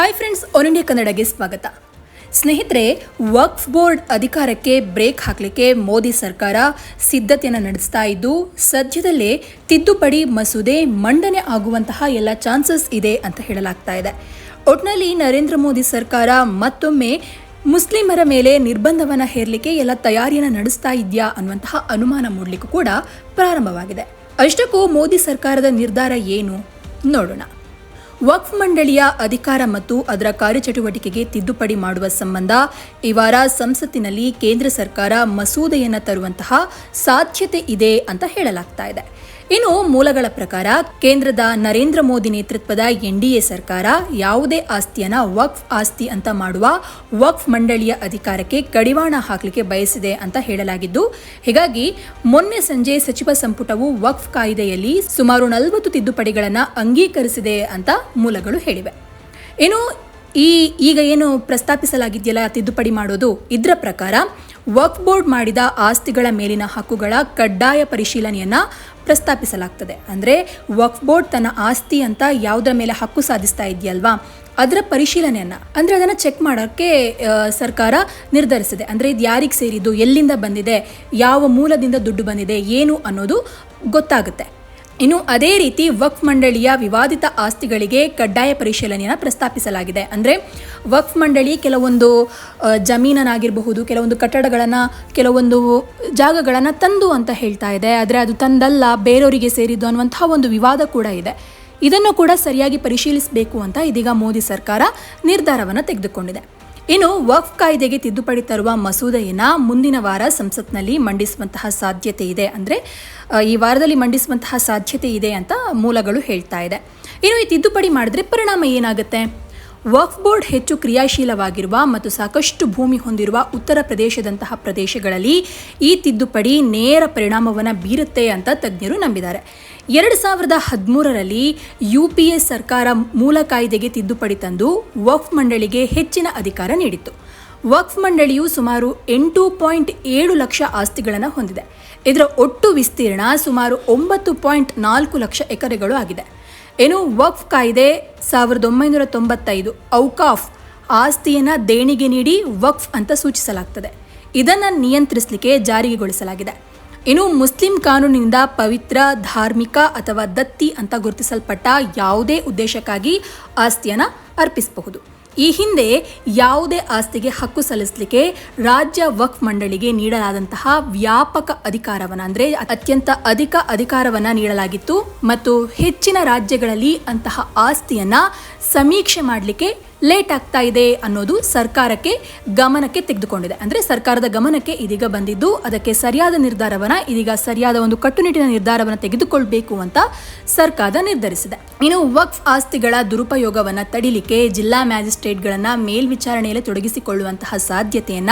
Hi friends all India ಕನ್ನಡಗೆ ಸ್ವಾಗತ. ಸ್ನೇಹಿತರೆ ವಕ್ಫ್ ಬೋರ್ಡ್ ಅಧಿಕಾರಕ್ಕೆ ಬ್ರೇಕ್ ಹಾಕಲಿಕ್ಕೆ ಮೋದಿ ಸರ್ಕಾರ ಸಿದ್ಧತೆಯನ್ನು ನಡೆಸ್ತಾ ಇದ್ದು, ಸದ್ಯದಲ್ಲೇ ತಿದ್ದುಪಡಿ ಮಸೂದೆ ಮಂಡನೆ ಆಗುವಂತಹ ಎಲ್ಲ ಚಾನ್ಸಸ್ ಇದೆ ಅಂತ ಹೇಳಲಾಗ್ತಾ ಇದೆ. ಒಟ್ನಲ್ಲಿ ನರೇಂದ್ರ ಮೋದಿ ಸರ್ಕಾರ ಮತ್ತೊಮ್ಮೆ ಮುಸ್ಲಿಮರ ಮೇಲೆ ನಿರ್ಬಂಧವನ್ನು ಹೇರಲಿಕ್ಕೆ ಎಲ್ಲ ತಯಾರಿಯನ್ನು ನಡೆಸ್ತಾ ಇದೆಯಾ ಅನ್ನುವಂತಹ ಅನುಮಾನ ಮೂಡಲಿಕ್ಕೂ ಕೂಡ ಪ್ರಾರಂಭವಾಗಿದೆ. ಅಷ್ಟಕ್ಕೂ ಮೋದಿ ಸರ್ಕಾರದ ನಿರ್ಧಾರ ಏನು? ನೋಡೋಣ. ವಕ್ಫ್ ಮಂಡಳಿಯ ಅಧಿಕಾರ ಮತ್ತು ಅದರ ಕಾರ್ಯಚಟುವಟಿಕೆಗೆ ತಿದ್ದುಪಡಿ ಮಾಡುವ ಸಂಬಂಧ ಈ ವಾರ ಸಂಸತ್ತಿನಲ್ಲಿ ಕೇಂದ್ರ ಸರ್ಕಾರ ಮಸೂದೆಯನ್ನು ತರುವಂತಹ ಸಾಧ್ಯತೆ ಇದೆ ಅಂತ ಹೇಳಲಾಗ್ತಾ ಇದೆ. ಇನ್ನು ಮೂಲಗಳ ಪ್ರಕಾರ ಕೇಂದ್ರದ ನರೇಂದ್ರ ಮೋದಿ ನೇತೃತ್ವದ ಎನ್ಡಿಎ ಸರ್ಕಾರ ಯಾವುದೇ ಆಸ್ತಿಯನ್ನ ವಕ್ಫ್ ಆಸ್ತಿ ಅಂತ ಮಾಡುವ ವಕ್ಫ್ ಮಂಡಳಿಯ ಅಧಿಕಾರಕ್ಕೆ ಕಡಿವಾಣ ಹಾಕಲಿಕ್ಕೆ ಬಯಸಿದೆ ಅಂತ ಹೇಳಲಾಗಿದ್ದು, ಹೀಗಾಗಿ ಮೊನ್ನೆ ಸಂಜೆ ಸಚಿವ ಸಂಪುಟವು ವಕ್ಫ್ ಕಾಯ್ದೆಯಲ್ಲಿ ಸುಮಾರು ನಲವತ್ತು ತಿದ್ದುಪಡಿಗಳನ್ನು ಅಂಗೀಕರಿಸಿದೆ ಅಂತ ಮೂಲಗಳು ಹೇಳಿವೆ. ಇನ್ನು ಈ ಈಗ ಏನು ಪ್ರಸ್ತಾಪಿಸಲಾಗಿದೆಯಲ್ಲ ತಿದ್ದುಪಡಿ ಮಾಡೋದು, ಇದರ ಪ್ರಕಾರ ವಕ್ಫ್ ಬೋರ್ಡ್ ಮಾಡಿದ ಆಸ್ತಿಗಳ ಮೇಲಿನ ಹಕ್ಕುಗಳ ಕಡ್ಡಾಯ ಪರಿಶೀಲನೆಯನ್ನ ಪ್ರಸ್ತಾಪಿಸಲಾಗ್ತದೆ. ಅಂದರೆ ವಕ್ಫ್ ಬೋರ್ಡ್ ತನ್ನ ಆಸ್ತಿ ಅಂತ ಯಾವುದರ ಮೇಲೆ ಹಕ್ಕು ಸಾಧಿಸ್ತಾ ಇದೆಯಲ್ವಾ? ಅದರ ಪರಿಶೀಲನೆಯನ್ನು, ಅಂದರೆ ಅದನ್ನು ಚೆಕ್ ಮಾಡೋಕ್ಕೆ ಸರ್ಕಾರ ನಿರ್ಧರಿಸಿದೆ. ಅಂದರೆ ಇದು ಯಾರಿಗೆ ಸೇರಿದ್ದು, ಎಲ್ಲಿಂದ ಬಂದಿದೆ, ಯಾವ ಮೂಲದಿಂದ ದುಡ್ಡು ಬಂದಿದೆ, ಏನು ಅನ್ನೋದು ಗೊತ್ತಾಗುತ್ತೆ. ಇನ್ನು ಅದೇ ರೀತಿ ವಕ್ಫ್ ಮಂಡಳಿಯ ವಿವಾದಿತ ಆಸ್ತಿಗಳಿಗೆ ಕಡ್ಡಾಯ ಪರಿಶೀಲನೆಯನ್ನು ಪ್ರಸ್ತಾಪಿಸಲಾಗಿದೆ. ಅಂದರೆ ವಕ್ಫ್ ಮಂಡಳಿ ಕೆಲವೊಂದು ಜಮೀನನ್ನಾಗಿರಬಹುದು ಕೆಲವೊಂದು ಕಟ್ಟಡಗಳನ್ನು, ಕೆಲವೊಂದು ಜಾಗಗಳನ್ನು ತಂದು ಅಂತ ಹೇಳ್ತಾ ಇದೆ. ಆದರೆ ಅದು ತಂದಲ್ಲ, ಬೇರೆಯವರಿಗೆ ಸೇರಿದ್ದು ಅನ್ನುವಂಥ ಒಂದು ವಿವಾದ ಕೂಡ ಇದೆ. ಇದನ್ನು ಕೂಡ ಸರಿಯಾಗಿ ಪರಿಶೀಲಿಸಬೇಕು ಅಂತ ಇದೀಗ ಮೋದಿ ಸರ್ಕಾರ ನಿರ್ಧಾರವನ್ನು ತೆಗೆದುಕೊಂಡಿದೆ. ಇನ್ನು ವಕ್ಫ್ ಕಾಯ್ದೆಗೆ ತಿದ್ದುಪಡಿ ತರುವ ಮಸೂದೆಯನ್ನು ಮುಂದಿನ ವಾರ ಸಂಸತ್ನಲ್ಲಿ ಮಂಡಿಸುವಂತಹ ಸಾಧ್ಯತೆ ಇದೆ ಅಂದರೆ ಈ ವಾರದಲ್ಲಿ ಮಂಡಿಸುವಂತಹ ಸಾಧ್ಯತೆ ಇದೆ ಅಂತ ಮೂಲಗಳು ಹೇಳ್ತಾ ಇದೆ. ಇನ್ನು ಈ ತಿದ್ದುಪಡಿ ಮಾಡಿದ್ರೆ ಪರಿಣಾಮ ಏನಾಗುತ್ತೆ? ವಕ್ಫ್ ಬೋರ್ಡ್ ಹೆಚ್ಚು ಕ್ರಿಯಾಶೀಲವಾಗಿರುವ ಮತ್ತು ಸಾಕಷ್ಟು ಭೂಮಿ ಹೊಂದಿರುವ ಉತ್ತರ ಪ್ರದೇಶದಂತಹ ಪ್ರದೇಶಗಳಲ್ಲಿ ಈ ತಿದ್ದುಪಡಿ ನೇರ ಪರಿಣಾಮವನ್ನು ಬೀರುತ್ತೆ ಅಂತ ತಜ್ಞರು ನಂಬಿದ್ದಾರೆ. ಎರಡು ಸಾವಿರದ ಹದಿಮೂರರಲ್ಲಿ ಯು ಪಿ ಎ ಸರ್ಕಾರ ಮೂಲ ಕಾಯ್ದೆಗೆ ತಿದ್ದುಪಡಿ ತಂದು ವಕ್ಫ್ ಮಂಡಳಿಗೆ ಹೆಚ್ಚಿನ ಅಧಿಕಾರ ನೀಡಿತ್ತು. ವಕ್ಫ್ ಮಂಡಳಿಯು ಸುಮಾರು ಎಂಟು ಪಾಯಿಂಟ್ ಏಳು ಲಕ್ಷ ಆಸ್ತಿಗಳನ್ನು ಹೊಂದಿದೆ. ಇದರ ಒಟ್ಟು ವಿಸ್ತೀರ್ಣ ಸುಮಾರು ಒಂಬತ್ತು ಪಾಯಿಂಟ್ ನಾಲ್ಕು ಲಕ್ಷ ಎಕರೆಗಳು ಆಗಿದೆ. ಏನು ವಕ್ಫ್ ಕಾಯ್ದೆ ಸಾವಿರದ ಒಂಬೈನೂರ ತೊಂಬತ್ತೈದು ಔಕಾಫ್ ಆಸ್ತಿಯನ್ನು ದೇಣಿಗೆ ನೀಡಿ ವಕ್ಫ್ ಅಂತ ಸೂಚಿಸಲಾಗ್ತದೆ. ಇದನ್ನು ನಿಯಂತ್ರಿಸಲಿಕ್ಕೆ ಜಾರಿಗೆಗೊಳಿಸಲಾಗಿದೆ ಇನ್ನು ಮುಸ್ಲಿಂ ಕಾನೂನಿನಿಂದ ಪವಿತ್ರ, ಧಾರ್ಮಿಕ ಅಥವಾ ದತ್ತಿ ಅಂತ ಗುರುತಿಸಲ್ಪಟ್ಟ ಯಾವುದೇ ಉದ್ದೇಶಕ್ಕಾಗಿ ಆಸ್ತಿಯನ್ನು ಅರ್ಪಿಸಬಹುದು. ಈ ಹಿಂದೆ ಯಾವುದೇ ಆಸ್ತಿಗೆ ಹಕ್ಕು ಸಲ್ಲಿಸಲಿಕ್ಕೆ ರಾಜ್ಯ ವಕ್ಫ್ ಮಂಡಳಿಗೆ ನೀಡಲಾದಂತಹ ವ್ಯಾಪಕ ಅಧಿಕಾರವನ್ನ, ಅಂದರೆ ಅತ್ಯಂತ ಅಧಿಕ ಅಧಿಕಾರವನ್ನು ನೀಡಲಾಗಿತ್ತು. ಮತ್ತು ಹೆಚ್ಚಿನ ರಾಜ್ಯಗಳಲ್ಲಿ ಅಂತಹ ಆಸ್ತಿಯನ್ನ ಸಮೀಕ್ಷೆ ಮಾಡಲಿಕ್ಕೆ ಲೇಟ್ ಆಗ್ತಾ ಇದೆ ಅನ್ನೋದು ಸರ್ಕಾರಕ್ಕೆ ಗಮನಕ್ಕೆ ತೆಗೆದುಕೊಂಡಿದೆ. ಅಂದರೆ ಸರ್ಕಾರದ ಗಮನಕ್ಕೆ ಇದೀಗ ಬಂದಿದ್ದು, ಅದಕ್ಕೆ ಸರಿಯಾದ ನಿರ್ಧಾರವನ್ನು, ಇದೀಗ ಸರಿಯಾದ ಒಂದು ಕಟ್ಟುನಿಟ್ಟಿನ ನಿರ್ಧಾರವನ್ನು ತೆಗೆದುಕೊಳ್ಬೇಕು ಅಂತ ಸರ್ಕಾರ ನಿರ್ಧರಿಸಿದೆ. ಇನ್ನು ವಕ್ಫ್ ಆಸ್ತಿಗಳ ದುರುಪಯೋಗವನ್ನು ತಡಿಲಿಕ್ಕೆ ಜಿಲ್ಲಾ ಮ್ಯಾಜಿಸ್ಟ್ರೇಟ್ಗಳನ್ನು ಮೇಲ್ವಿಚಾರಣೆಯಲ್ಲಿ ತೊಡಗಿಸಿಕೊಳ್ಳುವಂತಹ ಸಾಧ್ಯತೆಯನ್ನ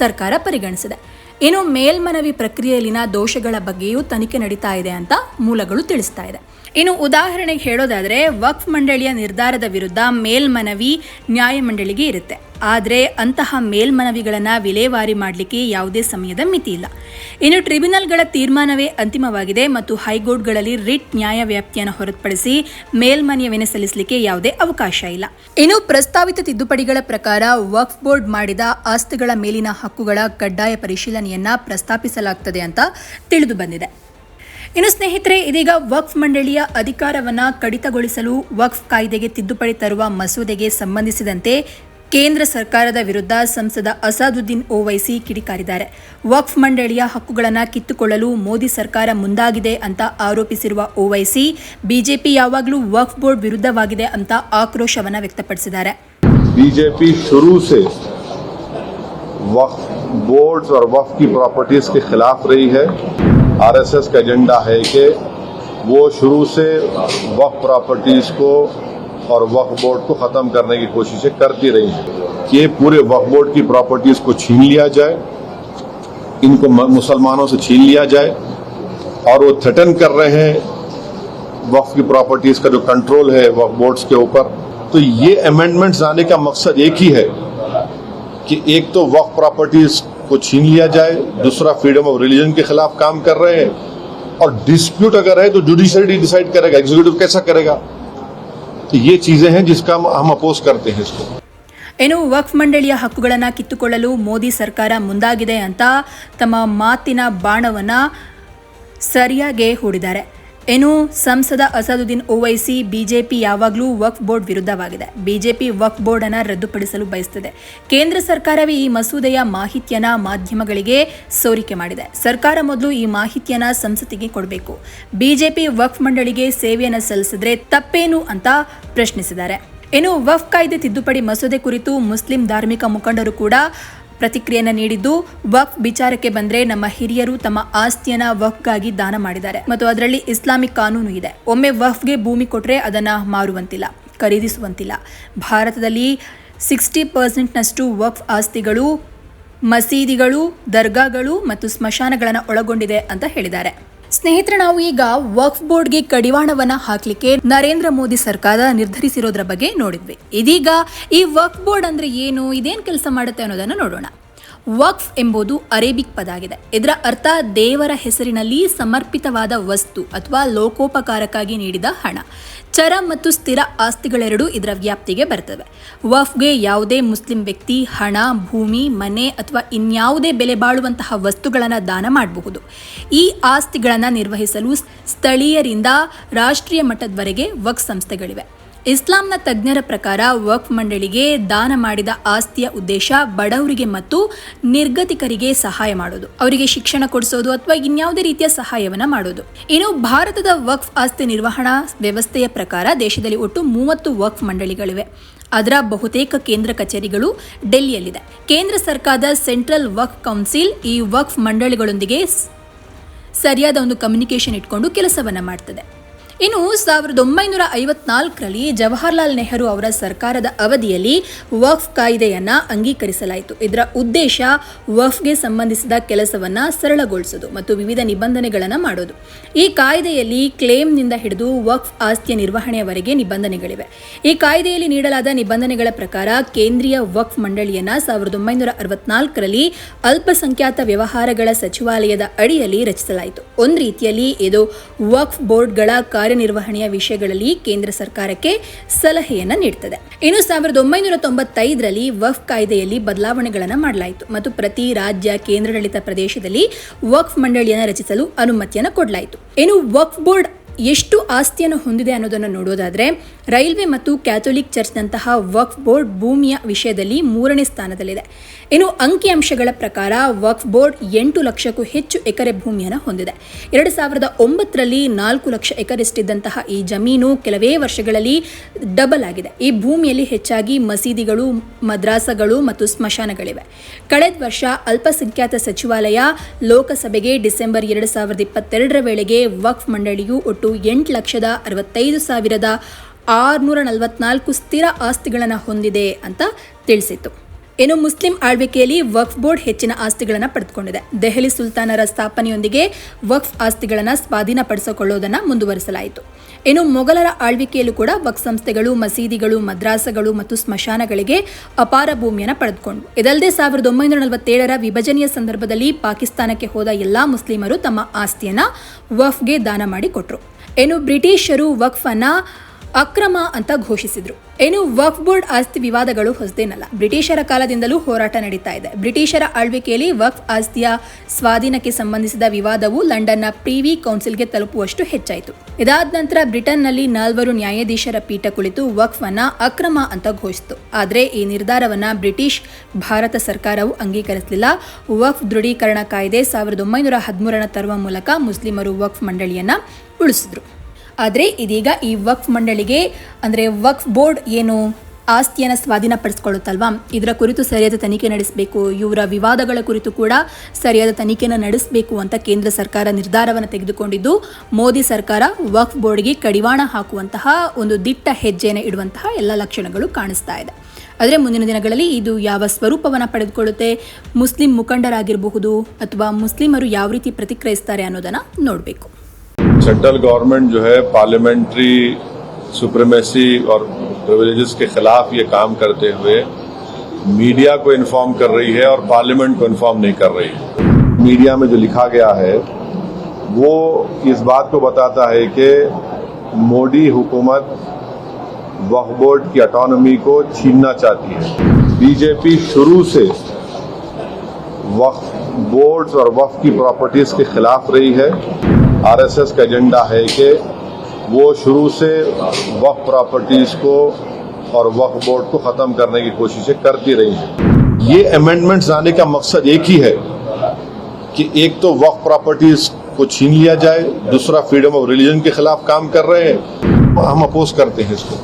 ಸರ್ಕಾರ ಪರಿಗಣಿಸಿದೆ. ಇನ್ನು ಮೇಲ್ಮನವಿ ಪ್ರಕ್ರಿಯೆಯಲ್ಲಿನ ದೋಷಗಳ ಬಗ್ಗೆಯೂ ತನಿಖೆ ನಡೀತಾ ಇದೆ ಅಂತ ಮೂಲಗಳು ತಿಳಿಸ್ತಾ ಇದೆ. ಇನ್ನು ಉದಾಹರಣೆಗೆ ಹೇಳೋದಾದರೆ, ವಕ್ಫ್ ಮಂಡಳಿಯ ನಿರ್ಧಾರದ ವಿರುದ್ಧ ಮೇಲ್ಮನವಿ ನ್ಯಾಯಮಂಡಳಿಗೆ ಇರುತ್ತೆ. ಆದರೆ ಅಂತಹ ಮೇಲ್ಮನವಿಗಳನ್ನು ವಿಲೇವಾರಿ ಮಾಡಲಿಕ್ಕೆ ಯಾವುದೇ ಸಮಯದ ಮಿತಿ ಇಲ್ಲ. ಇನ್ನು ಟ್ರಿಬ್ಯುನಲ್ಗಳ ತೀರ್ಮಾನವೇ ಅಂತಿಮವಾಗಿದೆ ಮತ್ತು ಹೈಕೋರ್ಟ್ಗಳಲ್ಲಿ ರಿಟ್ ನ್ಯಾಯ ವ್ಯಾಪ್ತಿಯನ್ನು ಹೊರತುಪಡಿಸಿ ಮೇಲ್ಮನವಿಯನ್ನು ಸಲ್ಲಿಸಲಿಕ್ಕೆ ಯಾವುದೇ ಅವಕಾಶ ಇಲ್ಲ. ಇನ್ನು ಪ್ರಸ್ತಾವಿತ ತಿದ್ದುಪಡಿಗಳ ಪ್ರಕಾರ, ವಕ್ಫ್ ಬೋರ್ಡ್ ಮಾಡಿದ ಆಸ್ತಿಗಳ ಮೇಲಿನ ಹಕ್ಕುಗಳ ಕಡ್ಡಾಯ ಪರಿಶೀಲನೆಯನ್ನು ಪ್ರಸ್ತಾಪಿಸಲಾಗ್ತದೆ ಅಂತ ತಿಳಿದು ಬಂದಿದೆ. ಇನ್ನು ಸ್ನೇಹಿತರೆ ಇದೀಗ ವಕ್ಫ್ ಮಂಡಳಿಯ ಅಧಿಕಾರವನ್ನ ಕಡಿತಗೊಳಿಸಲು ವಕ್ಫ್ ಕಾಯ್ದೆಗೆ ತಿದ್ದುಪಡಿ ತರುವ ಮಸೂದೆಗೆ ಸಂಬಂಧಿಸಿದಂತೆ ಕೇಂದ್ರ ಸರ್ಕಾರದ ವಿರುದ್ಧ ಸಂಸದ ಅಸಾದುದ್ದೀನ್ ಓವೈಸಿ ಕಿಡಿಕಾರಿದ್ದಾರೆ ವಕ್ಫ್ ಮಂಡಳಿಯ ಹಕ್ಕುಗಳನ್ನು ಕಿತ್ತುಕೊಳ್ಳಲು ಮೋದಿ ಸರ್ಕಾರ ಮುಂದಾಗಿದೆ ಅಂತ ಆರೋಪಿಸಿರುವ ಓವೈಸಿ ಬಿಜೆಪಿ ಯಾವಾಗಲೂ ವಕ್ಫ್ ಬೋರ್ಡ್ ವಿರುದ್ಧವಾಗಿದೆ ಅಂತ ಆಕ್ರೋಶವನ್ನ ವ್ಯಕ್ತಪಡಿಸಿದ್ದಾರೆ बीजेपी शुरू से वक्फ बोर्ड्स और वक्फ की प्रॉपर्टीज के खिलाफ रही है آر ایس ایس کا ایجنڈا ہے کہ وہ شروع سے وقف پراپرٹیز کو اور وقف بورڈ کو ختم کرنے کی کوششیں کرتی رہی ہیں کہ پورے وقف بورڈ کی پراپرٹیز کو چھین لیا جائے، ان کو مسلمانوں سے چھین لیا جائے اور وہ تھٹن کر رہے ہیں وقف کی پراپرٹیز کا جو کنٹرول ہے وقف بورڈز کے اوپر۔ تو یہ امینڈمنٹس آنے کا مقصد ایک ہی ہے کہ ایک تو وقف پراپرٹیز को छीन लिया जाए दूसरा फ्रीडम ऑफ रिलीजन के खिलाफ काम कर रहे हैं और डिस्प्यूट अगर है तो जुडिशरी डिसाइड करेगा एग्जीक्यूटिव कैसा करेगा ये चीजें हैं जिसका हम- हम अपोज करते हैं इसको ಏನು ವಕ್ಫ್ ಮಂಡಳಿಯ ಹಕ್ಕುಗಳನ್ನು ಕಿತ್ತುಕೊಳ್ಳಲು ಮೋದಿ ಸರ್ಕಾರ ಮುಂದಾಗಿದೆ ಅಂತ ತಮ್ಮ ಮಾತಿನ ಬಾಣವನ್ನ ಸರಿಯಾಗಿ ಹೂಡಿದ್ದಾರೆ ಏನು ಸಂಸದ ಅಸದುದ್ದೀನ್ ಓವೈಸಿ ಬಿಜೆಪಿ ಯಾವಾಗಲೂ ವಕ್ಫ್ ಬೋರ್ಡ್ ವಿರುದ್ಧವಾಗಿದೆ. ಬಿಜೆಪಿ ವಕ್ಫ್ ಬೋರ್ಡ್ ಅನ್ನು ರದ್ದುಪಡಿಸಲು ಬಯಸುತ್ತದೆ ಕೇಂದ್ರ ಸರ್ಕಾರವೇ ಈ ಮಸೂದೆಯ ಮಾಹಿತಿಯನ್ನ ಮಾಧ್ಯಮಗಳಿಗೆ ಸೋರಿಕೆ ಮಾಡಿದೆ. ಸರ್ಕಾರ ಮೊದಲು ಈ ಮಾಹಿತಿಯನ್ನ ಸಂಸತ್ತಿಗೆ ಕೊಡಬೇಕು. ಬಿಜೆಪಿ ವಕ್ಫ್ ಮಂಡಳಿಗೆ ಸೇವೆಯನ್ನು ಸಲ್ಲಿಸಿದ್ರೆ ತಪ್ಪೇನು ಅಂತ ಪ್ರಶ್ನಿಸಿದ್ದಾರೆ. ಇನ್ನು ವಫ್ ಕಾಯ್ದೆ ತಿದ್ದುಪಡಿ ಮಸೂದೆ ಕುರಿತು ಮುಸ್ಲಿಂ ಧಾರ್ಮಿಕ ಮುಖಂಡರು ಕೂಡ ಪ್ರತಿಕ್ರಿಯೆಯನ್ನು ನೀಡಿದ್ದು, ವಕ್ಫ್ ವಿಚಾರಕ್ಕೆ ಬಂದ್ರೆ ನಮ್ಮ ಹಿರಿಯರು ತಮ್ಮ ಆಸ್ತಿಯನ್ನ ವಫ್ಗಾಗಿ ದಾನ ಮಾಡಿದ್ದಾರೆ. ಮತ್ತು ಅದರಲ್ಲಿ ಇಸ್ಲಾಮಿಕ್ ಕಾನೂನು ಇದೆ. ಒಮ್ಮೆ ವಫ್ಗೆ ಭೂಮಿ ಕೊಟ್ಟರೆ ಅದನ್ನ ಮಾರುವಂತಿಲ್ಲ, ಖರೀದಿಸುವಂತಿಲ್ಲ. ಭಾರತದಲ್ಲಿ ಸಿಕ್ಸ್ಟಿ ಪರ್ಸೆಂಟ್ನಷ್ಟು ವಕ್ಫ್ ಆಸ್ತಿಗಳು, ಮಸೀದಿಗಳು, ದರ್ಗಾಗಳು ಮತ್ತು ಸ್ಮಶಾನಗಳನ್ನು ಒಳಗೊಂಡಿದೆ ಅಂತ ಹೇಳಿದ್ದಾರೆ. ಸ್ನೇಹಿತರೆ, ನಾವು ಈಗ ವಕ್ಫ್ ಬೋರ್ಡ್ಗೆ ಕಡಿವಾಣವನ್ನ ಹಾಕ್ಲಿಕ್ಕೆ ನರೇಂದ್ರ ಮೋದಿ ಸರ್ಕಾರ ನಿರ್ಧರಿಸಿರೋದ್ರ ಬಗ್ಗೆ ನೋಡಿದ್ವಿ. ಇದೀಗ ಈ ವಕ್ಫ್ ಬೋರ್ಡ್ ಅಂದ್ರೆ ಏನು, ಇದೇನ್ ಕೆಲಸ ಮಾಡುತ್ತೆ ಅನ್ನೋದನ್ನ ನೋಡೋಣ. ವಕ್ಫ್ ಎಂಬುದು ಅರೇಬಿಕ್ ಪದ ಆಗಿದೆ ಇದರ ಅರ್ಥ ದೇವರ ಹೆಸರಿನಲ್ಲಿ ಸಮರ್ಪಿತವಾದ ವಸ್ತು ಅಥವಾ ಲೋಕೋಪಕಾರಕ್ಕಾಗಿ ನೀಡಿದ ಹಣ. ಚರ ಮತ್ತು ಸ್ಥಿರ ಆಸ್ತಿಗಳೆರಡೂ ಇದರ ವ್ಯಾಪ್ತಿಗೆ ಬರ್ತವೆ. ವಫ್ಗೆ ಯಾವುದೇ ಮುಸ್ಲಿಂ ವ್ಯಕ್ತಿ ಹಣ, ಭೂಮಿ, ಮನೆ ಅಥವಾ ಇನ್ಯಾವುದೇ ಬೆಲೆ ಬಾಳುವಂತಹ ವಸ್ತುಗಳನ್ನು ದಾನ ಮಾಡಬಹುದು. ಈ ಆಸ್ತಿಗಳನ್ನು ನಿರ್ವಹಿಸಲು ಸ್ಥಳೀಯರಿಂದ ರಾಷ್ಟ್ರೀಯ ಮಟ್ಟದವರೆಗೆ ವಕ್ಫ್ ಸಂಸ್ಥೆಗಳಿವೆ. ಇಸ್ಲಾಂನ ತಜ್ಞರ ಪ್ರಕಾರ ವಕ್ಫ್ ಮಂಡಳಿಗೆ ದಾನ ಮಾಡಿದ ಆಸ್ತಿಯ ಉದ್ದೇಶ ಬಡವರಿಗೆ ಮತ್ತು ನಿರ್ಗತಿಕರಿಗೆ ಸಹಾಯ ಮಾಡೋದು. ಅವರಿಗೆ ಶಿಕ್ಷಣ ಕೊಡಿಸೋದು ಅಥವಾ ಇನ್ಯಾವುದೇ ರೀತಿಯ ಸಹಾಯವನ್ನ ಮಾಡೋದು. ಇನ್ನು ಭಾರತದ ವಕ್ಫ್ ಆಸ್ತಿ ನಿರ್ವಹಣಾ ವ್ಯವಸ್ಥೆಯ ಪ್ರಕಾರ ದೇಶದಲ್ಲಿ ಒಟ್ಟು ಮೂವತ್ತು ವಕ್ಫ್ ಮಂಡಳಿಗಳಿವೆ. ಅದರ ಬಹುತೇಕ ಕೇಂದ್ರ ಕಚೇರಿಗಳು ಡೆಲ್ಲಿಯಲ್ಲಿದೆ. ಕೇಂದ್ರ ಸರ್ಕಾರದ ಸೆಂಟ್ರಲ್ ವಕ್ಫ್ ಕೌನ್ಸಿಲ್ ಈ ವಕ್ಫ್ ಮಂಡಳಿಗಳೊಂದಿಗೆ ಸರಿಯಾದ ಒಂದು ಕಮ್ಯುನಿಕೇಷನ್ ಇಟ್ಕೊಂಡು ಕೆಲಸವನ್ನ ಮಾಡ್ತದೆ. ಇನ್ನು ಸಾವಿರದ ಒಂಬೈನೂರ ಐವತ್ನಾಲ್ಕರಲ್ಲಿ ಜವಾಹರ್ಲಾಲ್ ನೆಹರು ಅವರ ಸರ್ಕಾರದ ಅವಧಿಯಲ್ಲಿ ವಕ್ಫ್ ಕಾಯ್ದೆಯನ್ನು ಅಂಗೀಕರಿಸಲಾಯಿತು. ಇದರ ಉದ್ದೇಶ ವಫ್ಗೆ ಸಂಬಂಧಿಸಿದ ಕೆಲಸವನ್ನ ಸರಳಗೊಳಿಸೋದು ಮತ್ತು ವಿವಿಧ ನಿಬಂಧನೆಗಳನ್ನು ಮಾಡೋದು. ಈ ಕಾಯ್ದೆಯಲ್ಲಿ ಕ್ಲೇಮ್ನಿಂದ ಹಿಡಿದು ವಕ್ಫ್ ಆಸ್ತಿಯ ನಿರ್ವಹಣೆಯವರೆಗೆ ನಿಬಂಧನೆಗಳಿವೆ. ಈ ಕಾಯ್ದೆಯಲ್ಲಿ ನೀಡಲಾದ ನಿಬಂಧನೆಗಳ ಪ್ರಕಾರ ಕೇಂದ್ರೀಯ ವಕ್ಫ್ ಮಂಡಳಿಯನ್ನ ಸಾವಿರದ ಒಂಬೈನೂರ ಅರವತ್ನಾಲ್ಕರಲ್ಲಿ ಅಲ್ಪಸಂಖ್ಯಾತ ವ್ಯವಹಾರಗಳ ಸಚಿವಾಲಯದ ಅಡಿಯಲ್ಲಿ ರಚಿಸಲಾಯಿತು. ಒಂದು ರೀತಿಯಲ್ಲಿ ಇದು ವಕ್ಫ್ ಬೋರ್ಡ್ಗಳ ಕಾರ್ಯನಿರ್ವಹಣೆಯ ವಿಷಯಗಳಲ್ಲಿ ಕೇಂದ್ರ ಸರ್ಕಾರಕ್ಕೆ ಸಲಹೆಯನ್ನ ನೀಡುತ್ತದೆ ಇನ್ನು ಸಾವಿರದ ಒಂಬೈನೂರ ತೊಂಬತ್ತೈದರಲ್ಲಿ ವಕ್ಫ್ ಕಾಯ್ದೆಯಲ್ಲಿ ಬದಲಾವಣೆಗಳನ್ನು ಮಾಡಲಾಯಿತು ಮತ್ತು ಪ್ರತಿ ರಾಜ್ಯ ಕೇಂದ್ರಾಡಳಿತ ಪ್ರದೇಶದಲ್ಲಿ ವಕ್ಫ್ ಮಂಡಳಿಯನ್ನು ರಚಿಸಲು ಅನುಮತಿಯನ್ನು ಕೊಡಲಾಯಿತು. ಇನ್ನು ವಕ್ಫ್ ಬೋರ್ಡ್ ಎಷ್ಟು ಆಸ್ತಿಯನ್ನು ಹೊಂದಿದೆ ಅನ್ನೋದನ್ನು ನೋಡೋದಾದರೆ, ರೈಲ್ವೆ ಮತ್ತು ಕ್ಯಾಥೋಲಿಕ್ ಚರ್ಚ್ನಂತಹ ವಕ್ಫ್ ಬೋರ್ಡ್ ಭೂಮಿಯ ವಿಷಯದಲ್ಲಿ ಮೂರನೇ ಸ್ಥಾನದಲ್ಲಿದೆ. ಇನ್ನು ಅಂಕಿಅಂಶಗಳ ಪ್ರಕಾರ ವಕ್ಫ್ ಬೋರ್ಡ್ ಎಂಟು ಲಕ್ಷಕ್ಕೂ ಹೆಚ್ಚು ಎಕರೆ ಭೂಮಿಯನ್ನು ಹೊಂದಿದೆ. ಎರಡು ಸಾವಿರದ ಒಂಬತ್ತರಲ್ಲಿ ನಾಲ್ಕು ಲಕ್ಷ ಎಕರೆಷ್ಟಿದ್ದಂತಹ ಈ ಜಮೀನು ಕೆಲವೇ ವರ್ಷಗಳಲ್ಲಿ ಡಬಲ್ ಆಗಿದೆ. ಈ ಭೂಮಿಯಲ್ಲಿ ಹೆಚ್ಚಾಗಿ ಮಸೀದಿಗಳು, ಮದ್ರಾಸಗಳು ಮತ್ತು ಸ್ಮಶಾನಗಳಿವೆ. ಕಳೆದ ವರ್ಷ ಅಲ್ಪಸಂಖ್ಯಾತ ಸಚಿವಾಲಯ ಲೋಕಸಭೆಗೆ ಡಿಸೆಂಬರ್ ಎರಡು ಸಾವಿರದ ಇಪ್ಪತ್ತೆರಡರ ವೇಳೆಗೆ ವಕ್ಫ್ ಮಂಡಳಿಯು ಒಟ್ಟು ಎಂಟು ಲಕ್ಷದ ಅರವತ್ತೈದು ಸಾವಿರದ ಆರುನೂರ ನಲವತ್ನಾಲ್ಕು ಸ್ಥಿರ ಆಸ್ತಿಗಳನ್ನು ಹೊಂದಿದೆ ಅಂತ ತಿಳಿಸಿತ್ತು. ಇನ್ನು ಮುಸ್ಲಿಂ ಆಳ್ವಿಕೆಯಲ್ಲಿ ವಕ್ಫ್ ಬೋರ್ಡ್ ಹೆಚ್ಚಿನ ಆಸ್ತಿಗಳನ್ನು ಪಡೆದುಕೊಂಡಿದೆ. ದೆಹಲಿ ಸುಲ್ತಾನರ ಸ್ಥಾಪನೆಯೊಂದಿಗೆ ವಕ್ಫ್ ಆಸ್ತಿಗಳನ್ನು ಸ್ವಾಧೀನಪಡಿಸಿಕೊಳ್ಳುವುದನ್ನು ಮುಂದುವರಿಸಲಾಯಿತು. ಇನ್ನು ಮೊಘಲರ ಆಳ್ವಿಕೆಯಲ್ಲೂ ಕೂಡ ವಕ್ಫ್ ಸಂಸ್ಥೆಗಳು, ಮಸೀದಿಗಳು, ಮದ್ರಾಸಗಳು ಮತ್ತು ಸ್ಮಶಾನಗಳಿಗೆ ಅಪಾರ ಭೂಮಿಯನ್ನು ಪಡೆದುಕೊಂಡವು. ಇದಲ್ಲದೆ ಸಾವಿರದ ಒಂಬೈನೂರ ನಲವತ್ತೇಳರ ವಿಭಜನೆಯ ಸಂದರ್ಭದಲ್ಲಿ ಪಾಕಿಸ್ತಾನಕ್ಕೆ ಹೋದ ಎಲ್ಲ ಮುಸ್ಲಿಮರು ತಮ್ಮ ಆಸ್ತಿಯನ್ನು ವಫ್ಗೆ ದಾನ ಮಾಡಿ ಇನ್ನು ಬ್ರಿಟಿಷರು ವಕ್ಫ್ ಅಕ್ರಮ ಅಂತ ಘೋಷಿಸಿದ್ರು. ಏನು ವಕ್ಫ್ ಬೋರ್ಡ್ ಆಸ್ತಿ ವಿವಾದಗಳು ಹೊಸದೇನಲ್ಲ. ಬ್ರಿಟಿಷರ ಕಾಲದಿಂದಲೂ ಹೋರಾಟ ನಡೀತಾ ಇದೆ. ಬ್ರಿಟಿಷರ ಆಳ್ವಿಕೆಯಲ್ಲಿ ವಕ್ಫ್ ಆಸ್ತಿಯ ಸ್ವಾಧೀನಕ್ಕೆ ಸಂಬಂಧಿಸಿದ ವಿವಾದವು ಲಂಡನ್ನ ಪ್ರಿವಿ ಕೌನ್ಸಿಲ್ಗೆ ತಲುಪುವಷ್ಟು ಹೆಚ್ಚಾಯಿತು. ಇದಾದ ನಂತರ ಬ್ರಿಟನ್ನಲ್ಲಿ ನಾಲ್ವರು ನ್ಯಾಯಾಧೀಶರ ಪೀಠ ಕುಳಿತು ವಕ್ಫ್ ಅನ್ನ ಅಕ್ರಮ ಅಂತ ಘೋಷಿಸಿತು. ಆದರೆ ಈ ನಿರ್ಧಾರವನ್ನ ಬ್ರಿಟಿಷ್, ಭಾರತ ಸರ್ಕಾರವು ಅಂಗೀಕರಿಸಲಿಲ್ಲ. ವಕ್ಫ್ ದೃಢೀಕರಣ ಕಾಯ್ದೆ ಸಾವಿರದ ಒಂಬೈನೂರ ಹದಿಮೂರನ ತರುವ ಮೂಲಕ ಮುಸ್ಲಿಮರು ವಕ್ಫ್ ಮಂಡಳಿಯನ್ನ ಉಳಿಸಿದ್ರು. ಆದರೆ ಇದೀಗ ಈ ವಕ್ಫ್ ಮಂಡಳಿಗೆ, ಅಂದರೆ ವಕ್ಫ್ ಬೋರ್ಡ್ ಏನು ಆಸ್ತಿಯನ್ನು ಸ್ವಾಧೀನಪಡಿಸ್ಕೊಳ್ಳುತ್ತಲ್ವಾ? ಇದರ ಕುರಿತು ಸರಿಯಾದ ತನಿಖೆ ನಡೆಸಬೇಕು, ಇವರ ವಿವಾದಗಳ ಕುರಿತು ಕೂಡ ಸರಿಯಾದ ತನಿಖೆಯನ್ನು ನಡೆಸಬೇಕು ಅಂತ ಕೇಂದ್ರ ಸರ್ಕಾರ ನಿರ್ಧಾರವನ್ನು ತೆಗೆದುಕೊಂಡಿದ್ದು, ಮೋದಿ ಸರ್ಕಾರ ವಕ್ಫ್ ಬೋರ್ಡ್ಗೆ ಕಡಿವಾಣ ಹಾಕುವಂತಹ ಒಂದು ದಿಟ್ಟ ಹೆಜ್ಜೆಯನ್ನು ಇಡುವಂತಹ ಎಲ್ಲ ಲಕ್ಷಣಗಳು ಕಾಣಿಸ್ತಾ ಇದೆ. ಆದರೆ ಮುಂದಿನ ದಿನಗಳಲ್ಲಿ ಇದು ಯಾವ ಸ್ವರೂಪವನ್ನು ಪಡೆದುಕೊಳ್ಳುತ್ತೆ, ಮುಸ್ಲಿಂ ಮುಖಂಡರಾಗಿರಬಹುದು ಅಥವಾ ಮುಸ್ಲಿಮರು ಯಾವ ರೀತಿ ಪ್ರತಿಕ್ರಿಯಿಸ್ತಾರೆ ಅನ್ನೋದನ್ನು ನೋಡಬೇಕು. سینٹرل گورنمنٹ جو ہے پارلیمنٹری سپریمیسی اور پرولیجز کے خلاف یہ کام کرتے ہوئے میڈیا کو انفارم کر رہی ہے اور پارلیمنٹ کو انفارم نہیں کر رہی۔ ہے میڈیا میں جو لکھا گیا ہے، وہ اس بات کو بتاتا ہے کہ مودی حکومت وقف بورڈ کی اٹانومی کو چھیننا چاہتی ہے۔ بی جے پی شروع سے وقف بورڈز اور وقف کی پراپرٹیز کے خلاف رہی ہے۔ آر ایس ایس کا ایجنڈا ہے کہ وہ شروع سے وقف پراپرٹیز کو اور وقف بورڈ کو ختم کرنے کی کوششیں کرتی رہی ہیں۔ یہ امینڈمنٹس آنے کا مقصد ایک ہی ہے کہ ایک تو وقف پراپرٹیز کو چھین لیا جائے، دوسرا فریڈم آف ریلیجن کے خلاف کام کر رہے ہیں۔ ہم اپوز کرتے ہیں اس کو۔